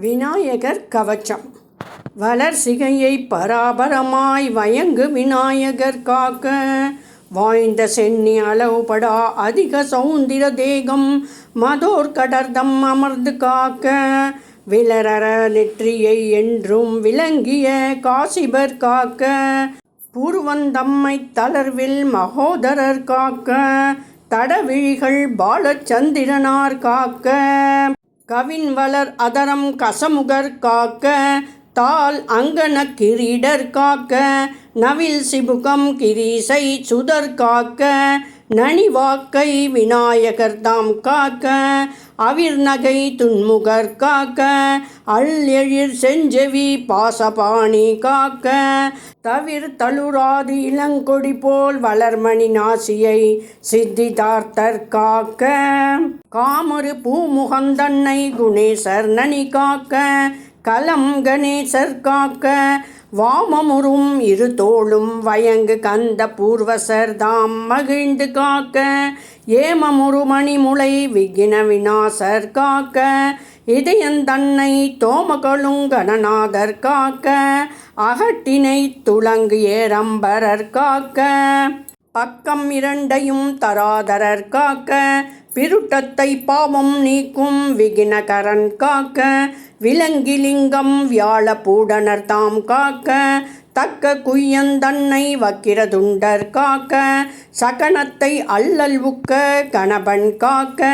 விநாயகர் கவச்சம். வளர் சிகையை பராபரமாய் வயங்கு விநாயகர் காக்க. வாய்ந்த சென்னி அளவுபடா அதிக சௌந்திர தேகம் மதோர் கடர்தம் அமர்ந்து காக்க. விளரற நெற்றியை என்றும் விளங்கிய காசிபர் காக்க. பூர்வந்தம்மை தளர்வில் மகோதரர் காக்க. தடவிழிகள் பாலச்சந்திரனார் காக்க. கவின் வளர் அதரம் கசமுகர் காக்க தால் அங்கன கிரீடர் காக்க நவில் சிபுகம் கிரீசை சுதர் காக்க நனிவாக்கை விநாயகர் தாம் காக்க அவிர் நகை துன்முகர் காக்க அல் எழிர் செஞ்செவி பாசபாணி காக்க. தவிர் தளுராது இளங்கொடி போல் வளர்மணி நாசியை சித்திதார்த்தர் காக்க. காமரு பூமுகந்தன்னை குணேசர் நனி காக்க. கலம் கணேசர் காக்க. வாமமுறும் இரு தோளும் வயங்கு கந்த பூர்வசர் தாம் மகிழ்ந்து காக்க ஏமமுறு மணிமுளை விகின விநாசர் காக்க இதயந்தன்னை தோமகளும் கணநாதர் காக்க அகட்டினை துளங்கு ஏரம்பரர் காக்க பக்கம் இரண்டையும் தராதரர் காக்க பிருட்டத்தை பாவம் நீக்கும் விகினகரன் காக்க விலங்கிலிங்கம் வியாழ பூடனர் தாம் காக்க தக்க குய்யந்தன்னை வக்கிரதுண்டர் காக்க சகனத்தை அல்லல் உக்க கணபன் காக்க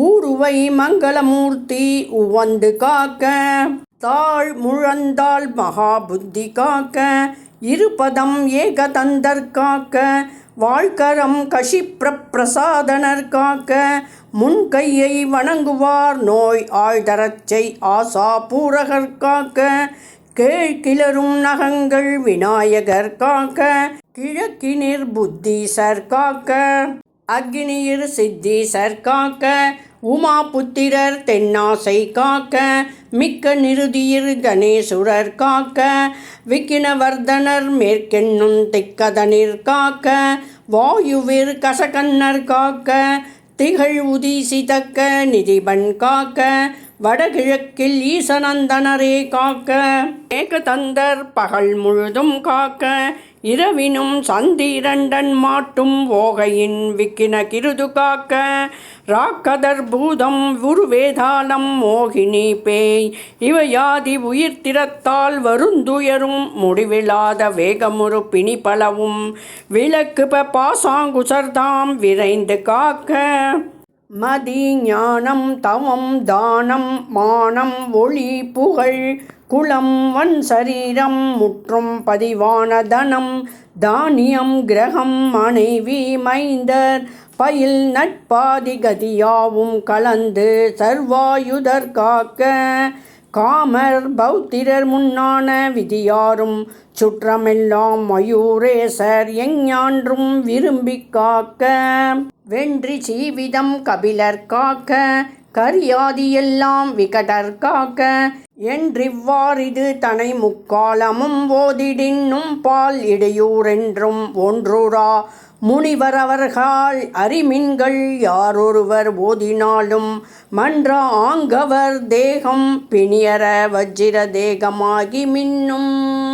ஊருவை மங்களமூர்த்தி உவந்து காக்க தாழ் முழந்தாள் மகாபுத்தி காக்க இருபதம் ஏகதந்தர் காக்க வாழ்கரம் கஷிப்ர காக்க முன்கையை வணங்குவார் நோய் ஆழ்தரச்சை ஆசா பூரகர் காக்க கேழ்கிளரும் நகங்கள் விநாயகர் காக்க கிழக்கினிர் புத்திசர் காக்க. அக்னியிர் சித்தீசர் காக்க உமா புத்திரர் தென்னாசை காக்க மிக்க நிருதியிர் கணேசுரர் காக்க விக்கினவர்தனர் மேற்கென்னும் திக்கதனிர் காக்க வாயுவிர் கசகன்னர் காக்க திகழ் உதீசிதக்க நிதிபன் காக்க வடகிழக்கில் ஈசனந்தனரே காக்க. ஏகதந்தர் பகல் முழுதும் காக்க இரவினும் சந்திரண்டன் மாட்டும் ஓகையின் விக்கின கிருது காக்க ராக்கதர் பூதம் உருவேதாளம் மோகினி பேய். இவையாதி உயிர் திறத்தால் வருந்துயரும் முடிவில்லாத வேகமுறு பிணி பலவும் விளக்கு பாசாங்குசர்தாம் விரைந்து காக்க. மதி ஞானம் தவம் தானம் மானம் ஒளி புகழ் குளம் வன் சரீரம் முற்றும் பதிவான தனம் தானியம் கிரகம் மனைவி மைந்தர். பயில் நட்பாதி கதியாவும் கலந்து சர்வாயுதர் காக்க. காமர் பௌத்திரர் முன்னான விதியாரும் சுற்றமெல்லாம் மயூரேசர் எஞ்ஞான்றும் விரும்பி காக்க. வென்றி ஜீவிதம் கபிலர் காக்க. கரியாதியெல்லாம் விகடர் என்றிவ்வாறிது தனை முக்காலமும் ஓதிடின்னும் பால் இடையூரென்றும் ஒன்றுரா முனிவரவர்கள் அறிமின்கள் யாரொருவர் ஓதினாலும் மன்ற ஆங்கவர் தேகம் பிணியர வஜ்ர தேகமாகி மின்னும்